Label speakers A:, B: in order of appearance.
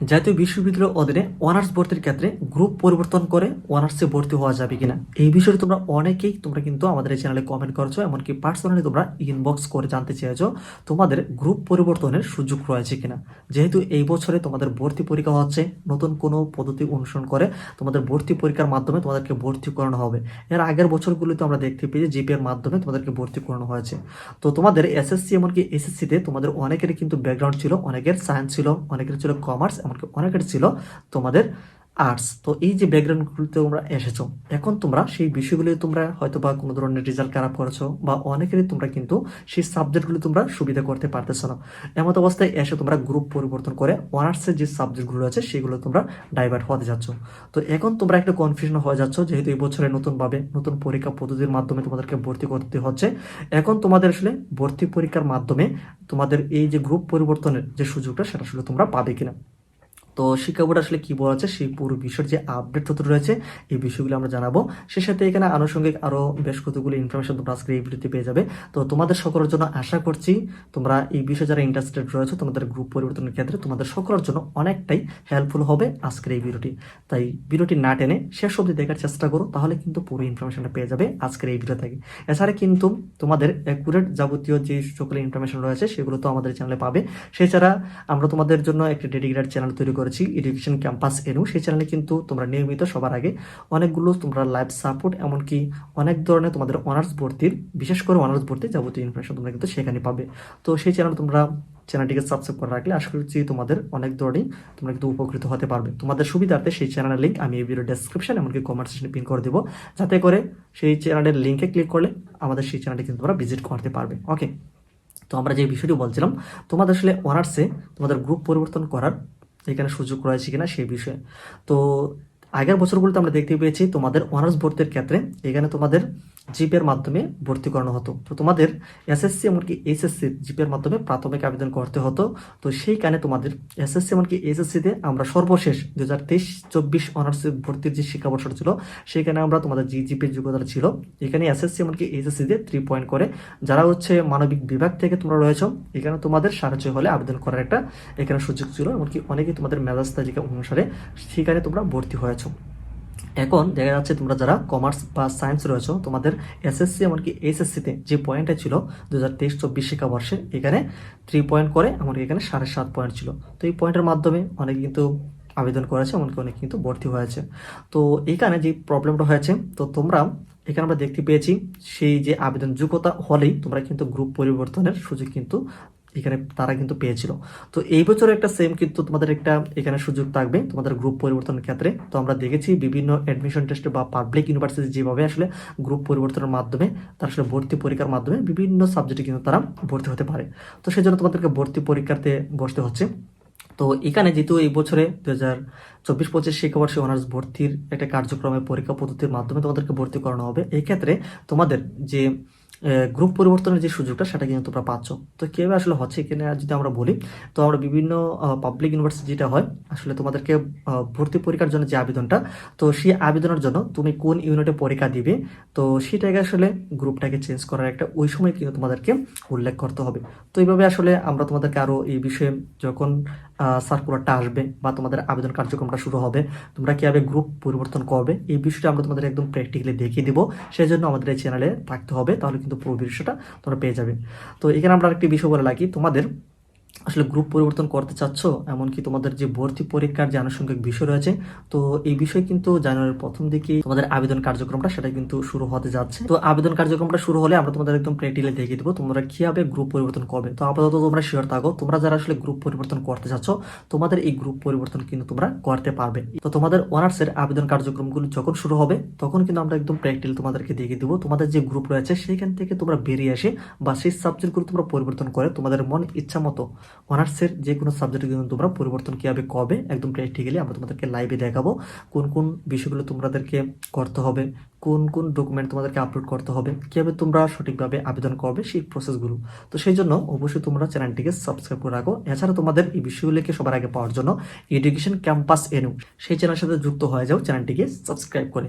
A: জাতীয় বিশ্ববিদ্যালয়ের অধীনে অনার্স ভর্তির ক্ষেত্রে গ্রুপ পরিবর্তন করে অনার্সে ভর্তি হওয়া যাবে কিনা? এই বিষয়ে তোমরা অনেকেই, তোমরা কিন্তু আমাদের এই চ্যানেলে কমেন্ট করছ, এমনকি পার্সোনালি তোমরা ইনবক্স করে জানতে চেয়েছো তোমাদের গ্রুপ পরিবর্তনের সুযোগ রয়েছে কিনা। যেহেতু এই বছরে তোমাদের ভর্তি পরীক্ষা হচ্ছে, নতুন কোনো পদ্ধতি অনুসরণ করে তোমাদের ভর্তি পরীক্ষার মাধ্যমে তোমাদেরকে ভর্তি করানো হবে। এর আগের বছরগুলিতে আমরা দেখতে পেয়েছি জিপি এর মাধ্যমে তোমাদেরকে ভর্তি করানো হয়েছে। তো তোমাদের এসএসসি এমনকি এসএসসিতে তোমাদের অনেকেরই কিন্তু ব্যাকগ্রাউন্ড ছিল, অনেকের সায়েন্স ছিল, অনেকের ছিল কমার্স এমনকি অনেকের ছিল তোমাদের আর্টস তো এই যে ব্যাকগ্রাউন্ডগুলিতে তোমরা এসেছ, এখন তোমরা সেই বিষয়গুলি তোমরা হয়তো বা কোনো ধরনের রেজাল্ট খারাপ করেছ বা অনেকেরই তোমরা কিন্তু সেই সাবজেক্টগুলি তোমরা সুবিধা করতে পারতেছো না। এমত অবস্থায় এসে তোমরা গ্রুপ পরিবর্তন করে অনার্সের যে সাবজেক্টগুলো আছে সেগুলো তোমরা ডাইভার্ট হতে যাচ্ছ। তো এখন তোমরা একটা কনফিউশন হয়ে যাচ্ছ, যেহেতু এই বছরে নতুনভাবে নতুন পরীক্ষা পদ্ধতির মাধ্যমে তোমাদেরকে ভর্তি করতে হচ্ছে। এখন তোমাদের আসলে ভর্তি পরীক্ষার মাধ্যমে তোমাদের এই যে গ্রুপ পরিবর্তনের যে সুযোগটা সেটা আসলে তোমরা পাবে কিনা। তো শিক্ষা বোর্ড আসলে কি বলা আছে সেই পুরো বিষয়ের যে আপডেট তথ্য রয়েছে, এই বিষয়গুলো আমরা জানাব। সে সাথে এখানে আনুষঙ্গিক আরও বেশ কতগুলো ইনফরমেশন তোমরা আজকে এই ভিডিওতে পেয়ে যাবে। তো তোমাদের সকলের জন্য আশা করছি তোমরা এই বিষয়ে যারা ইন্টারেস্টেড রয়েছে, তোমাদের গ্রুপ পরিবর্তনের ক্ষেত্রে তোমাদের সকলের জন্য অনেকটাই হেল্পফুল হবে আজকের এই ভিডিওটি তাই ভিডিওটি না টেনে শেষ অবধি দেখার চেষ্টা করো, তাহলে কিন্তু পুরো ইনফরমেশনটা পেয়ে যাবে আজকের এই ভিডিও থেকে। এছাড়া কিন্তু তোমাদের অ্যাকুরেট যাবতীয় যে সকল ইনফরমেশন রয়েছে, সেগুলো তো আমাদের চ্যানেলে পাবে। সেছাড়া আমরা তোমাদের জন্য একটি ডেডিকেটেড চ্যানেল তৈরি করেছি এডুকেশন ক্যাম্পাস এনু সেই চ্যানেলে কিন্তু তোমরা নিয়মিত সবার আগে অনেকগুলো তোমরা লাইভ সাপোর্ট এমনকি অনেক ধরনের তোমাদের অনার্স ভর্তির, বিশেষ করে অনার্স ভর্তির যাবতীয় ইনফরমেশন তোমরা কিন্তু সেখানে পাবে। তো সেই চ্যানেল তোমরা চ্যানেলটিকে সাবস্ক্রাইব করে রাখলে আশা করছি তোমাদের অনেক ধরনেরই তোমরা কিন্তু উপকৃত হতে পারবে। তোমাদের সুবিধার্থে সেই চ্যানেলের লিঙ্ক আমি এই ভিডিও ডেসক্রিপশন এমনকি কমেন্ট সেকশনে পিন করে দেবো, যাতে করে সেই চ্যানেলের লিঙ্কে ক্লিক করলে আমাদের সেই চ্যানেলটি কিন্তু তোমরা ভিজিট করতে পারবে। ওকে তো আমরা যে বিষয়টি বলছিলাম, তোমাদের আসলে অনার্সে তোমাদের গ্রুপ পরিবর্তন করার এখানে সুযোগ রয়েছে কিনা সেই বিষয়ে। তো আগের বছরগুলোতে আমরা দেখতে পেয়েছি তোমাদের অনার্স ভর্তির ক্ষেত্রে এখানে তোমাদের জিপের মাধ্যমে ভর্তি করানো হতো। তো তোমাদের এসএসসি এমনকি এইচএসসি জিপের মাধ্যমে প্রাথমিক আবেদন করতে হতো। তো সেইখানে তোমাদের এসএসসি এমনকি এইচএসসিতে আমরা সর্বশেষ দু হাজার তেইশ চব্বিশ অনার্স ভর্তির যে শিক্ষাবর্ষ ছিল সেখানে আমরা তোমাদের জি জিপের যোগ্যতা ছিল। এখানে এসএসসি এমনকি এইচএসসিতে থ্রি পয়েন্ট করে। যারা হচ্ছে মানবিক বিভাগ থেকে তোমরা রয়েছ, এখানে তোমাদের সাহায্য হলে আবেদন করার একটা এখানে সুযোগ ছিল। এমনকি অনেকেই তোমাদের মেজাজ তালিকা অনুসারে সেখানে তোমরা ভর্তি হয়েছ। এখন দেখা যাচ্ছে তোমরা যারা কমার্স বা সায়েন্স রয়েছে, তোমাদের এসএসসি এমনকি এইচএসসিতে যে পয়েন্টটা ছিল দু হাজার তেইশ চব্বিশ শিক্ষাবর্ষে, এখানে থ্রি পয়েন্ট করে, এমনকি এখানে সাড়ে সাত পয়েন্ট ছিল। তো এই পয়েন্টের মাধ্যমে অনেক কিন্তু আবেদন করেছে, এমনকি অনেক কিন্তু ভর্তি হয়েছে। তো এইখানে যে প্রবলেমটা হয়েছে, তো তোমরা এখানে আমরা দেখতে পেয়েছি, সেই যে আবেদন যোগ্যতা হলেই তোমরা কিন্তু গ্রুপ পরিবর্তনের সুযোগ কিন্তু এখানে তারা কিন্তু পেয়েছিল। তো এই বছর একটা সেম কিন্তু তোমাদের একটা এখানে সুযোগ থাকবে তোমাদের গ্রুপ পরিবর্তনের ক্ষেত্রে। তো আমরা দেখেছি বিভিন্ন অ্যাডমিশন টেস্টে বা পাবলিক ইউনিভার্সিটি যেভাবে আসলে গ্রুপ পরিবর্তনের মাধ্যমে তার আসলে ভর্তি পরীক্ষার মাধ্যমে বিভিন্ন সাবজেক্টে কিন্তু তারা ভর্তি হতে পারে। তো সেই জন্য তোমাদেরকে ভর্তি পরীক্ষাতে বসতে হচ্ছে। তো এখানে যেহেতু এই বছরে দু হাজার চব্বিশ পঁচিশ শিক্ষাবর্ষে অনার্স ভর্তির একটা কার্যক্রমে পরীক্ষা পদ্ধতির মাধ্যমে তোমাদেরকে ভর্তি করানো হবে এই ক্ষেত্রে তোমাদের যে গ্রুপ পরিবর্তনের যে সুযোগটা, সেটা কিন্তু তোমরা পাচ্ছ। তো কীভাবে আসলে হচ্ছে এখানে যদি আমরা বলি, তো আমরা বিভিন্ন পাবলিক ইউনিভার্সিটি যেটা হয়, আসলে তোমাদেরকে ভর্তি পরীক্ষার জন্য যে আবেদনটা, তো সেই আবেদনের জন্য তুমি কোন ইউনিটে পরীক্ষা দিবে, তো সেটাকে আসলে গ্রুপটাকে চেঞ্জ করার একটা ওই সময় কিন্তু তোমাদেরকে উল্লেখ করতে হবে। তো এইভাবে আসলে আমরা তোমাদেরকে আরও এই বিষয়ে যখন সার্কুলারটা আসবে বা তোমাদের আবেদন কার্যক্রমটা শুরু হবে। তোমরা কীভাবে গ্রুপ পরিবর্তন করবে, এই বিষয়টা আমরা তোমাদের একদম প্র্যাকটিক্যালি দেখিয়ে দিব। সেই জন্য আমাদের এই চ্যানেলে থাকতে হবে, তাহলে কিন্তু পুরো বিষয়টা তোমরা পেয়ে যাবে। তো এখানে আমরা একটি বিষয় বলে লাগি তোমাদের আসলে গ্রুপ পরিবর্তন করতে চাচ্ছ, এমনকি তোমাদের যে ভর্তি পরীক্ষার যে আনুষঙ্গিক বিষয় রয়েছে, তো এই বিষয় কিন্তু জানুয়ারির প্রথম দিকে তোমাদের আবেদন কার্যক্রমটা সেটা কিন্তু শুরু হতে যাচ্ছে। তো আবেদন কার্যক্রমটা শুরু হলে আমরা তোমাদের একদম প্র্যাকটিক্যালি দেখিয়ে দেবো তোমরা কীভাবে গ্রুপ পরিবর্তন করবে। তো আপাতত তোমরা শিওর থাকো, তোমরা যারা আসলে গ্রুপ পরিবর্তন করতে চাচ্ছ, তোমাদের এই গ্রুপ পরিবর্তন কিন্তু তোমরা করতে পারবে। তো তোমাদের অনার্সের আবেদন কার্যক্রমগুলো যখন শুরু হবে, তখন কিন্তু আমরা একদম প্র্যাকটিক্যাল তোমাদেরকে দেখিয়ে দেবো। তোমাদের যে গ্রুপ রয়েছে, সেখান থেকে তোমরা বেরিয়ে আসে বা সেই সাবজেক্টগুলো তোমরা পরিবর্তন করে তোমাদের মন ইচ্ছা মতো অনার্সের যে কোনো সাবজেক্ট কিন্তু তোমরা পরিবর্তন কীভাবে কবে একদম প্র্যাকটিক্যালি আমরা তোমাদেরকে লাইভে দেখাবো কোন কোন বিষয়গুলো তোমাদেরকে করতে হবে, কোন কোন ডকুমেন্ট তোমাদেরকে আপলোড করতে হবে, কীভাবে তোমরা সঠিকভাবে আবেদন করবে সেই প্রসেসগুলো তো সেই জন্য অবশ্যই তোমরা চ্যানেলটিকে সাবস্ক্রাইব করে রাখো। এছাড়া তোমাদের এই বিষয়গুলিকে সবার আগে পাওয়ার জন্য এডুকেশন ক্যাম্পাস এনু সেই চ্যানেলের সাথে যুক্ত হয়ে যাও, চ্যানেলটিকে সাবস্ক্রাইব করে।